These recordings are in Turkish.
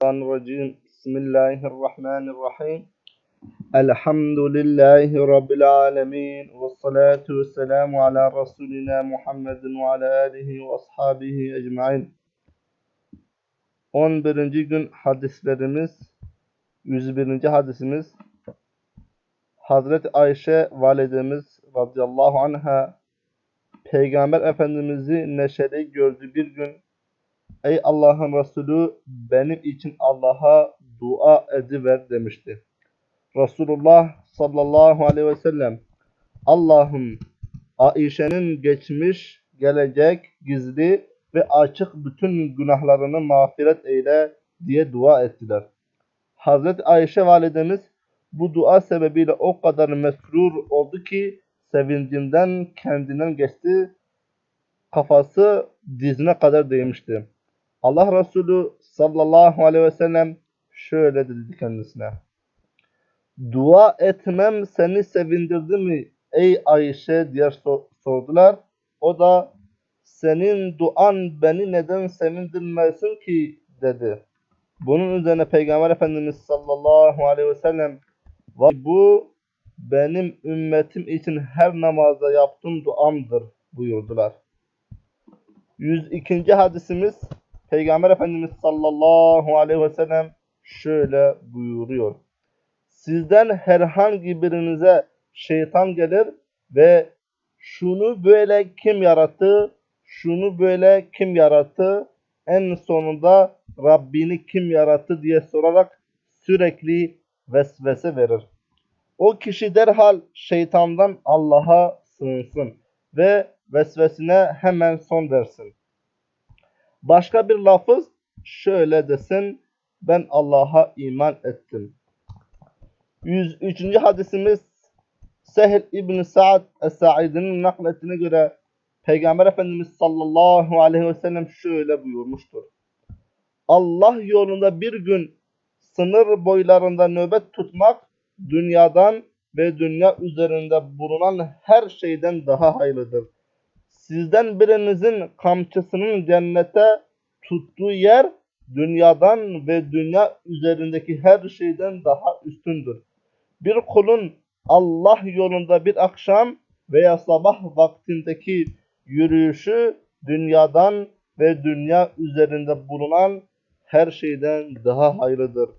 الشيطان الرجيم بسم الله الرحمن الرحيم الحمد لله رب العالمين والصلاة والسلام على رسولنا محمد وعلى آله وأصحابه أجمعين 11. gün hadislerimiz 101. hadisimiz Hazreti Ayşe validemiz radıyallahu anha Peygamber Efendimiz'i neşeli gördü bir gün Ey Allah'ın Resulü benim için Allah'a dua ediver demişti. Resulullah sallallahu aleyhi ve sellem Allah'ım Ayşe'nin geçmiş, gelecek, gizli ve açık bütün günahlarını mağfiret eyle diye dua ettiler. Hazreti Ayşe validemiz bu dua sebebiyle o kadar mesrur oldu ki sevincinden kendinden geçti. Kafası dizine kadar değmişti. Allah Resulü sallallahu aleyhi ve sellem şöyle dedi kendisine. Dua etmem seni sevindirdi mi ey Ayşe diye sordular. O da senin duan beni neden sevindirmesin ki dedi. Bunun üzerine Peygamber Efendimiz sallallahu aleyhi ve sellem bu benim ümmetim için her namazda yaptığım duamdır buyurdular. 102. hadisimiz Peygamber Efendimiz sallallahu aleyhi ve sellem şöyle buyuruyor. Sizden herhangi birinize şeytan gelir ve şunu böyle kim yarattı, şunu böyle kim yarattı, en sonunda Rabbini kim yarattı diye sorarak sürekli vesvese verir. O kişi derhal şeytandan Allah'a sığınsın ve vesvesine hemen son versin. Başka bir lafız şöyle desin. Ben Allah'a iman ettim. 103. hadisimiz Sehl İbn Sa'd Es-Sa'id'in nakletine göre Peygamber Efendimiz sallallahu aleyhi ve sellem şöyle buyurmuştur. Allah yolunda bir gün sınır boylarında nöbet tutmak dünyadan ve dünya üzerinde bulunan her şeyden daha hayırlıdır. Sizden birinizin kamçısının cennete tuttuğu yer dünyadan ve dünya üzerindeki her şeyden daha üstündür. Bir kulun Allah yolunda bir akşam veya sabah vaktindeki yürüyüşü dünyadan ve dünya üzerinde bulunan her şeyden daha hayırlıdır.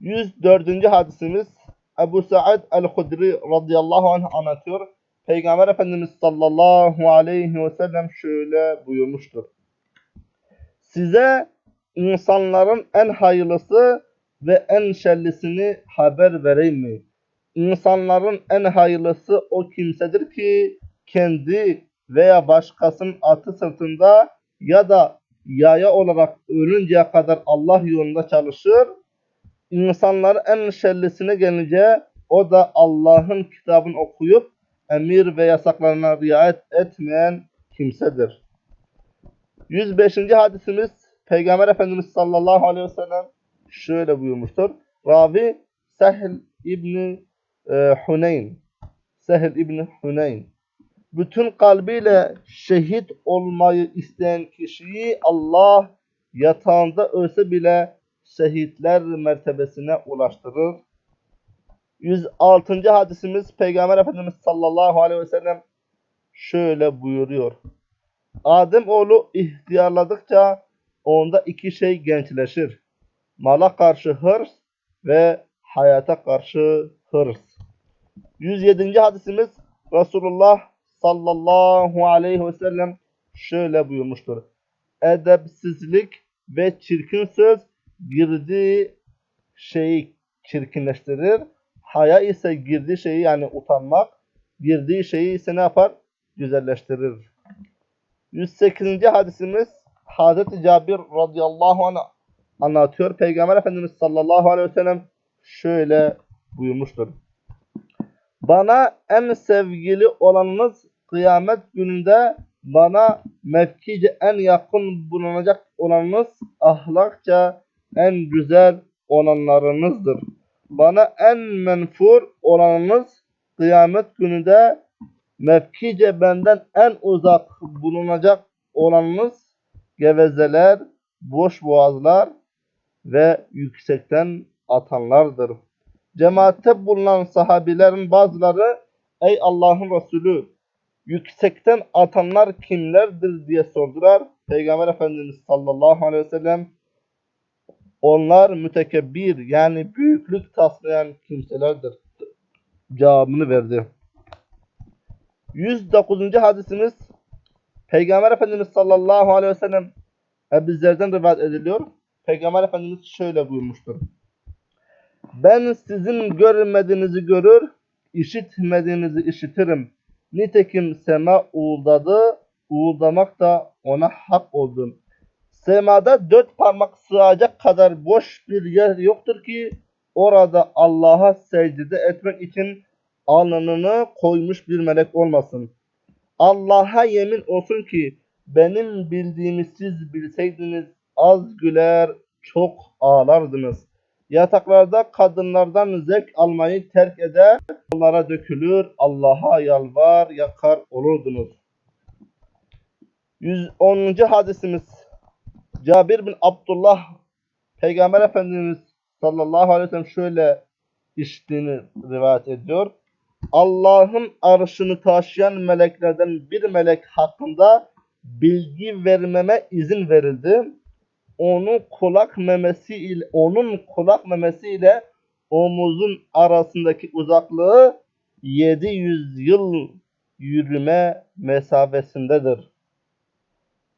104. hadisimiz Ebu Sa'id el-Hudri radıyallahu anh anlatıyor. Peygamber Efendimiz sallallahu aleyhi ve sellem şöyle buyurmuştur. Size insanların en hayırlısı ve en şerlisini haber vereyim mi? İnsanların en hayırlısı o kimsedir ki kendi veya başkasının atı sırtında ya da yaya olarak ölünceye kadar Allah yolunda çalışır. İnsanların en şerlisine gelince o da Allah'ın kitabını okuyup emir ve yasaklarına riayet etmeyen kimsedir. 105. hadisimiz Peygamber Efendimiz sallallahu aleyhi ve sellem şöyle buyurmuştur. Ravi Sehl İbni e, Huneyn Sehl İbni Huneyn bütün kalbiyle şehit olmayı isteyen kişiyi Allah yatağında ölse bile şehitler mertebesine ulaştırır. 106. hadisimiz Peygamber Efendimiz sallallahu aleyhi ve sellem şöyle buyuruyor. Adem oğlu ihtiyarladıkça onda iki şey gençleşir. Mala karşı hırs ve hayata karşı hırs. 107. hadisimiz Resulullah sallallahu aleyhi ve sellem şöyle buyurmuştur. Edepsizlik ve çirkin söz girdiği şeyi çirkinleştirir Haya ise girdiği şeyi yani utanmak, girdiği şeyi ise ne yapar? Güzelleştirir. 108. hadisimiz Hazreti Cabir radıyallahu anh anlatıyor. Peygamber Efendimiz sallallahu aleyhi ve sellem şöyle buyurmuştur. Bana en sevgili olanınız kıyamet gününde bana mevkice en yakın bulunacak olanınız ahlakça en güzel olanlarınızdır bana en menfur olanınız kıyamet gününde mevkice benden en uzak bulunacak olanınız gevezeler, boş boğazlar, ve yüksekten atanlardır. Cemaatte bulunan sahabilerin bazıları ey Allah'ın Resulü yüksekten atanlar kimlerdir diye sordular. Peygamber Efendimiz sallallahu aleyhi ve sellem onlar mütekebbir yani büyüklük taslayan kimselerdir cevabını verdi. 109. hadisimiz Peygamber Efendimiz sallallahu aleyhi ve sellem Ebu Zer'den rivayet ediliyor. Peygamber Efendimiz şöyle buyurmuştur. Ben sizin görmediğinizi görür, işitmediğinizi işitirim. Nitekim sema uğuldadı, uğuldamak da ona hak oldu. Semada dört parmak sığacak kadar boş bir yer yoktur ki orada Allah'a secde etmek için alnını koymuş bir melek olmasın. Allah'a yemin olsun ki benim bildiğimi siz bilseydiniz az güler çok ağlardınız. Yataklarda kadınlardan zevk almayı terk eder, onlara dökülür, Allah'a yalvar, yakar olurdunuz. 110. hadisimiz Cabir bin Abdullah Peygamber Efendimiz sallallahu aleyhi ve sellem şöyle işittiğini rivayet ediyor. Allah'ın arşını taşıyan meleklerden bir melek hakkında bilgi vermeme izin verildi. Onun kulak memesi ile onun kulak memesi ile omuzun arasındaki uzaklığı 700 yıl yürüme mesafesindedir.